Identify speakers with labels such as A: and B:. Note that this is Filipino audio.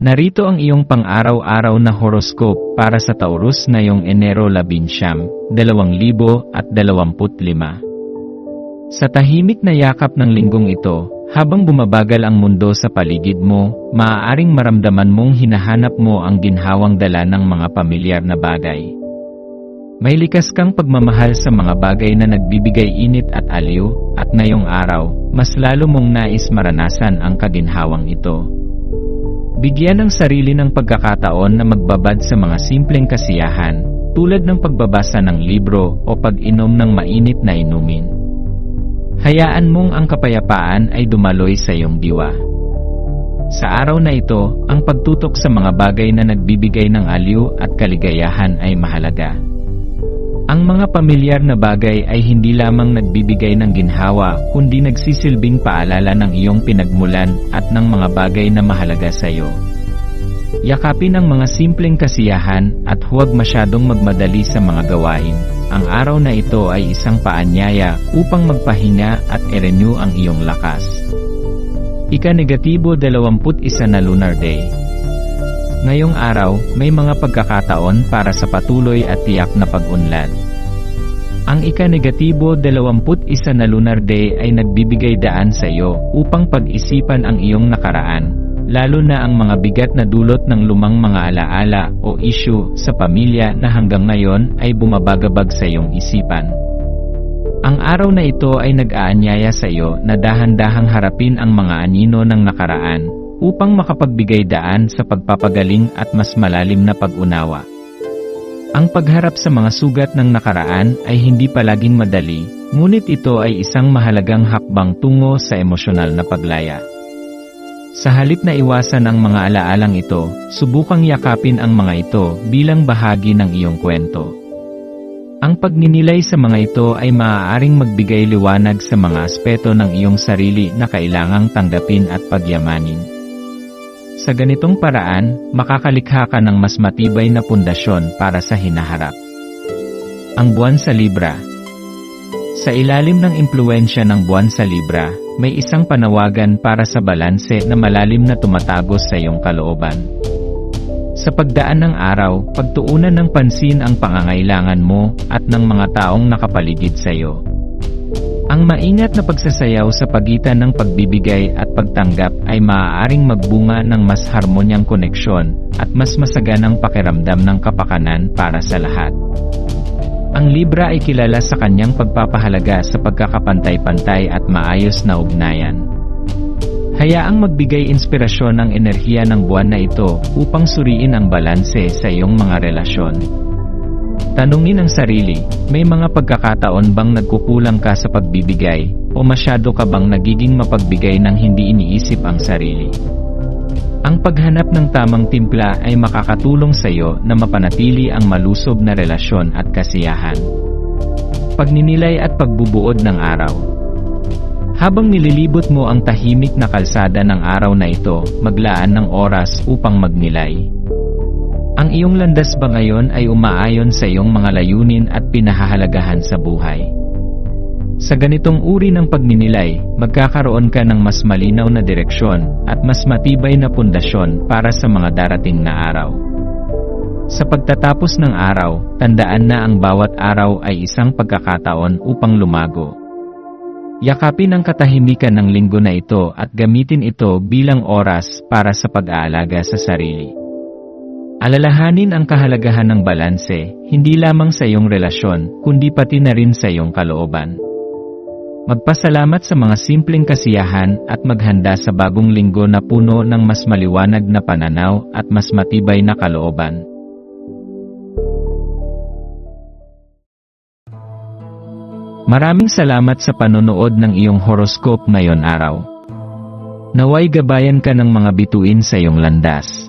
A: Narito ang iyong pang-araw-araw na horoscope para sa Taurus na yung Enero 11, 2025. Sa tahimik na yakap ng linggong ito, habang bumabagal ang mundo sa paligid mo, maaaring maramdaman mong hinahanap mo ang ginhawang dala ng mga pamilyar na bagay. May likas kang pagmamahal sa mga bagay na nagbibigay init at aliw, at ngayong araw, mas lalo mong nais maranasan ang kaginhawang ito. Bigyan ng sarili ng pagkakataon na magbabad sa mga simpleng kasiyahan, tulad ng pagbabasa ng libro o pag-inom ng mainit na inumin. Hayaan mong ang kapayapaan ay dumaloy sa iyong diwa. Sa araw na ito, ang pagtutok sa mga bagay na nagbibigay ng aliw at kaligayahan ay mahalaga. Ang mga pamilyar na bagay ay hindi lamang nagbibigay ng ginhawa, kundi nagsisilbing paalala ng iyong pinagmulan at ng mga bagay na mahalaga sa iyo. Yakapin ang mga simpleng kasiyahan at huwag masyadong magmadali sa mga gawain. Ang araw na ito ay isang paanyaya upang magpahinga at i-renew ang iyong lakas. Ika-negatibo 21 na Lunar Day Ngayong araw, may mga pagkakataon para sa patuloy at tiyak na pag-unlad. Ang ika-negatibo 21 na Lunar Day ay nagbibigay daan sa iyo upang pag-isipan ang iyong nakaraan, lalo na ang mga bigat na dulot ng lumang mga alaala o issue sa pamilya na hanggang ngayon ay bumabagabag sa iyong isipan. Ang araw na ito ay nag-aanyaya sa iyo na dahan-dahang harapin ang mga anino ng nakaraan upang makapagbigay daan sa pagpapagaling at mas malalim na pag-unawa. Ang pagharap sa mga sugat ng nakaraan ay hindi palaging madali, ngunit ito ay isang mahalagang hakbang tungo sa emosyonal na paglaya. Sa halip na iwasan ang mga alaalang ito, subukang yakapin ang mga ito bilang bahagi ng iyong kwento. Ang pagninilay sa mga ito ay maaaring magbigay liwanag sa mga aspeto ng iyong sarili na kailangang tanggapin at pagyamanin. Sa ganitong paraan, makakalikha ka ng mas matibay na pundasyon para sa hinaharap. Ang buwan sa Libra Sa ilalim ng impluensya ng buwan sa Libra, may isang panawagan para sa balanse na malalim na tumatagos sa iyong kalooban. Sa pagdaan ng araw, pagtuunan ng pansin ang pangangailangan mo at ng mga taong nakapaligid sa iyo. Ang maingat na pagsasayaw sa pagitan ng pagbibigay at pagtanggap ay maaaring magbunga ng mas harmonyang koneksyon at mas masaganang pakiramdam ng kapakanan para sa lahat. Ang Libra ay kilala sa kanyang pagpapahalaga sa pagkakapantay-pantay at maayos na ugnayan. Hayaang magbigay inspirasyon ang enerhiya ng buwan na ito upang suriin ang balanse sa iyong mga relasyon. Tanungin ang sarili, may mga pagkakataon bang nagkukulang ka sa pagbibigay, o masyado ka bang nagiging mapagbigay ng hindi iniisip ang sarili? Ang paghanap ng tamang timpla ay makakatulong sa iyo na mapanatili ang malusob na relasyon at kasiyahan. Pagninilay at pagbubuod ng araw habang nililibot mo ang tahimik na kalsada ng araw na ito, maglaan ng oras upang magnilay. Ang iyong landas ba ngayon ay umaayon sa iyong mga layunin at pinahahalagahan sa buhay? Sa ganitong uri ng pagninilay, magkakaroon ka ng mas malinaw na direksyon at mas matibay na pundasyon para sa mga darating na araw. Sa pagtatapos ng araw, tandaan na ang bawat araw ay isang pagkakataon upang lumago. Yakapin ang katahimikan ng linggo na ito at gamitin ito bilang oras para sa pag-aalaga sa sarili. Alalahanin ang kahalagahan ng balanse, hindi lamang sa iyong relasyon, kundi pati na rin sa iyong kalooban. Magpasalamat sa mga simpleng kasiyahan at maghanda sa bagong linggo na puno ng mas maliwanag na pananaw at mas matibay na kalooban. Maraming salamat sa panonood ng iyong horoscope ngayon araw. Naway gabayan ka ng mga bituin sa iyong landas.